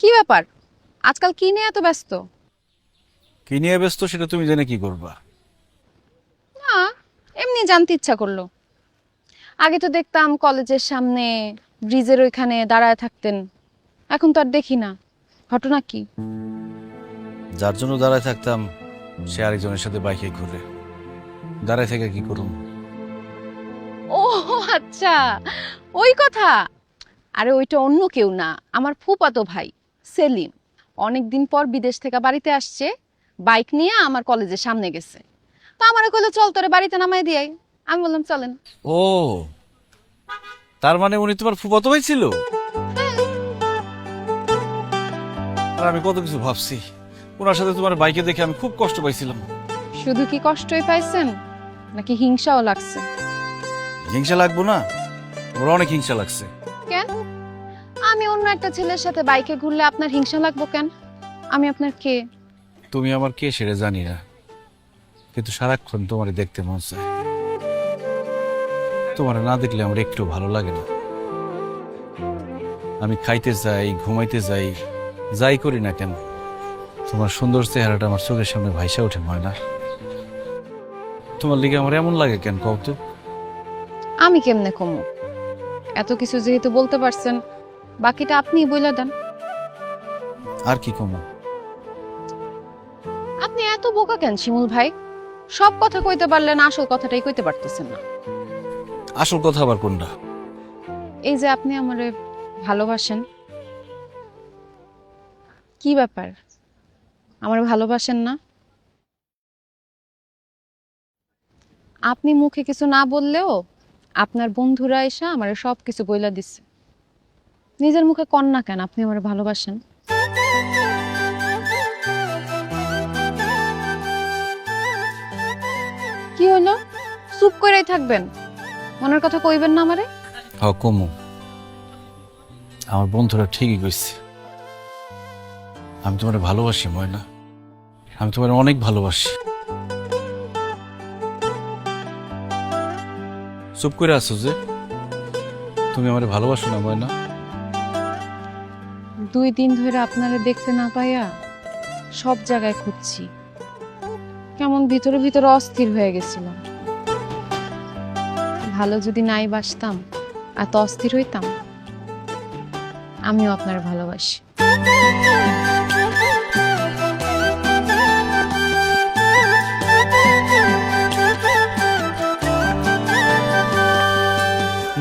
কি ব্যাপার? আজকাল কি নিয়ে এত ব্যস্ত? কি নিয়ে ব্যস্ত সেটা তুমি জেনে কি করবা? না এমনি জানতে ইচ্ছা করল। আগে তো দেখতাম কলেজের সামনে ব্রিজের ওইখানে দাঁড়ায় থাকতেন। এখন তো আর দেখি না। ঘটনা কি? যার জন্য দাঁড়ায় থাকতাম সে আরেকজনের সাথে বাইকে ঘুরে। দাঁড়ায় থেকে কি করুম? ও আচ্ছা। ওই কথা? আরে ওইটা অন্য কেউ না আমার ফুপাতো ভাই। সেলিম। অনেকদিন পর বিদেশ থেকে বাড়িতে আসছে। বাইক নিয়ে আমার কলেজের সামনে গেছে। তো আমার কইলো চল তোরে বাড়িতে নামাই দিয়াই। আমি বললাম চলেন। ও তার মানে উনি তোমার ফুফাতো ভাই ছিল আর আমি কত কিছু ভাবছি। ওনার সাথে তোমার বাইকে দেখে আমি খুব কষ্ট পাইছিলাম। শুধু কি কষ্টই পাইছেন নাকি হিংসাও লাগছে? হিংসা লাগবো না ওর অনেক হিংসা লাগছে। কেন? আমি অন্য একটা ছেলের সাথে বাইকে ঘুরলে আপনার হিংসা লাগবো কেন? আমি আপনার কে? তুমি আমার কে সেটা জানি না। কিন্তু সারাক্ষণ তোমার দেখতে মন চায়। তোমার না দেখলে আমার একটু ভালো লাগে না। আমি খাইতে যাই ঘুমাইতে যাই যাই করি না কেন তোমার সুন্দর চেহারাটা আমার চোখের সামনে ভাইসা ওঠে ময়না। তোমার লিগে আমার এমন লাগে কেন কৌতুক আমি কেমনে কমু? এত কিছু যেহেতু বলতে পারছেন বাকিটা আপনিই বলে দেন। আর কি কমো? আপনি এত বোকা কেন শিমুল ভাই? সব কথা কইতে পারলেন আসল কথাটাই কইতে পারতেছেন না। আসল কথা আবার কোনটা? এই যে আপনি আমারে ভালোবাসেন। কি ব্যাপার? আমার ভালোবাসেন না? আপনি মুখে কিছু না বললেও আপনার বন্ধুরা এসে আমার সব কিছু বইলা দিচ্ছে। নিজের মুখে কন না কেন, আপনি আমার ভালোবাসেন। কি হলো? চুপ করেই থাকবেন? মনের কথা কইবেন না আমারে? হ, কমু। আমার বন্ধুরা ঠিকই কইছে। আমি তোমার ভালোবাসি, ময়না। আমি তোমার অনেক ভালোবাসি। চুপ করে আছো যে? তুমি আমার ভালোবাসো না, ময়না। দুই দিন ধরে আপনারা দেখতে না পাইয়া সব জায়গায় খুঁজছি। কেমন ভিতরে ভিতরে অস্থির হয়ে গেছিলাম। ভালো যদি নাই বাসতাম এত অস্থির হইতাম, আমিও আপনার ভালোবাসি।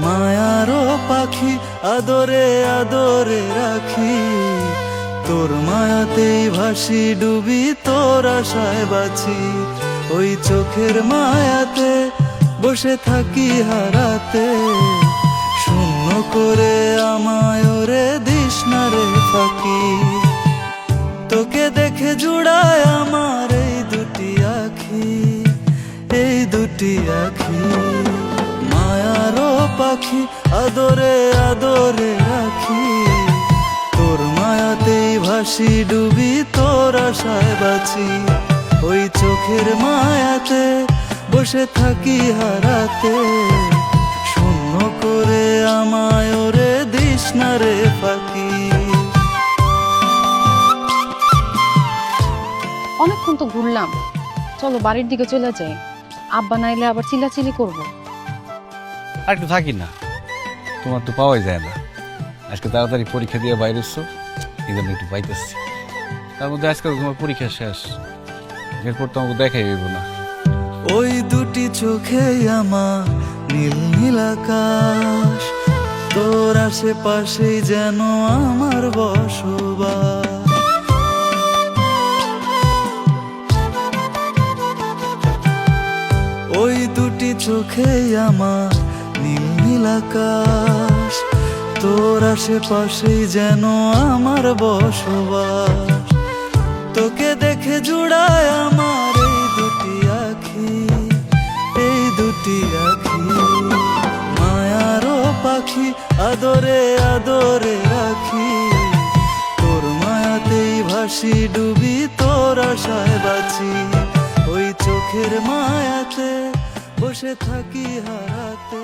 মায়ারও পাখি আদরে আদরে রাখি। তোর মায়াতেই ভাসি, ডুবি তোর আশায় বাঁচি। ওই চোখের মায়াতে বসে থাকি হারাতে। শূন্য করে আমায় ওরে দিস না রে ফাঁকি। তোকে দেখে জুড়ায় আমার এই দুটি আখি, এই দুটি আখি। মায়ারও পাখি, আদরে আদরে মায়াতেই ডুবি তোর আশায় বাঁচি। ওই চোখের মায়াতে বসে থাকি হারাতে। শূন্য করে আমায় ওরে দিস না রে ফাঁকি। অনেকক্ষণ তো ঘুরলাম। চলো বাড়ির দিকে চলে যাই। আব্বা নাইলে আবার চিল্লাচিলি করব। আর একটু থাকি না। তোমার তো পাওয়াই যায় না। আজকে তাড়াতাড়ি পরীক্ষা দিয়ে বাইরে এসছো এই জন্য একটু পাইতেছি। তার মধ্যে আজকে তো তোমার পরীক্ষা শেষ। এরপর তো আমাকে দেখাই হইব না। ওই দুটি চোখে আমার নীল আকাশ, তোর আশেপাশে যেন আমার বসবাস। ওই দুটি চোখে আমার নীল আকাশ তোর আশেপাশে যেন আমার বসবাস। তোকে দেখে জুড়ায় আমার এই দুটি আখি, এই দুটি আখি। মায়ারও পাখি, আদরে আদরে রাখি। তোর মায়াতেই ভাসি, ডুবি তোর আশায় বাঁচি। ওই চোখের মায়াতে বসে থাকি হারাতে।